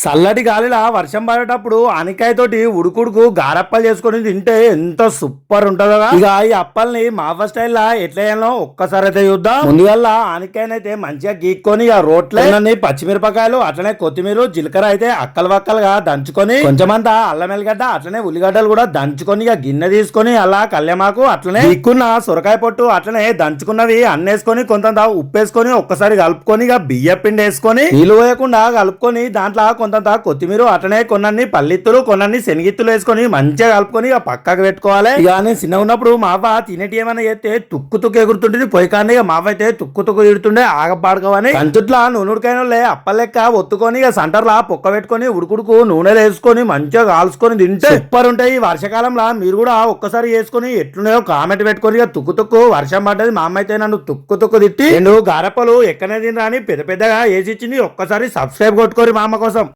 చల్లటి గాలిలా వర్షం పడేటప్పుడు ఆనకాయ ఉడుకుడుకు గారప్పలు చేసుకొని తింటే ఎంత సూపర్ ఉంటుందో ఇక ఈ అప్పల్ని మాఫా స్టైల్ లా ఎట్లా చేయాలో ఒక్కసారి అయితే చూద్దాం. ముందుగల్లా ఆనకాయనైతే మంచిగా గీక్కొని ఇక రోట్లో పచ్చిమిరపకాయలు అట్లనే కొత్తిమీర జీలకర్ర అయితే అక్కలు వక్కలుగా దంచుకొని కొంచెమంతా అల్లం ఎల్లిగడ్డ అట్లనే ఉల్లిగడ్డలు కూడా దంచుకొని ఇక గిన్నె తీసుకొని అలా కళ్యామాకు అట్లనే ఇక్కున్న సొరకాయ పొట్టు అట్లనే దంచుకున్నవి అన్నేసుకొని కొంత ఉప్పేసుకొని ఒక్కసారి కలుపుకొని ఇక బియ్య పిండి వేసుకొని నీళ్ళు వేయకుండా కలుపుకొని దాంట్లో కొంత కొత్తిమీర అటనే కొన్నీ పల్లిత్తులు కొన్నీ శనగిత్తులు వేసుకొని మంచిగా కలుపుకొని ఇక పక్కకు పెట్టుకోవాలి. ఇక నేను చిన్న ఉన్నప్పుడు మావ తినేటి ఏమైనా చేస్తే తుక్కు తుక్కు ఎగురుతుంటుంది. పొయ్యి కానీ ఇక మావ అయితే తుక్కు తుక్కు తిడుతుండే ఆగపాడుకోవని కంచుట్లా నూనెడికైన అప్పలెక్క ఒత్తుకొని ఇక సెంటర్లా పొక్క పెట్టుకొని ఉడుకుడుకు నూనె వేసుకొని మంచిగా కాల్చుకొని తింటే సూపర్ ఉంటాయి. ఈ వర్షాకాలంలో మీరు కూడా ఒక్కసారి వేసుకొని ఎట్లున్నాయో కామెంట్ పెట్టుకొని ఇక తుక్కు తుక్కు వర్షం పడ్డది. మా అమ్మ అయితే నన్ను తుక్కు తుక్కు తిట్టి నేను గారప్పలు ఎక్కనే తినరా అని పెద్ద పెద్దగా వేసి ఇచ్చింది. ఒక్కసారి సబ్స్క్రైబ్ కొట్టుకోరు మా అమ్మ కోసం.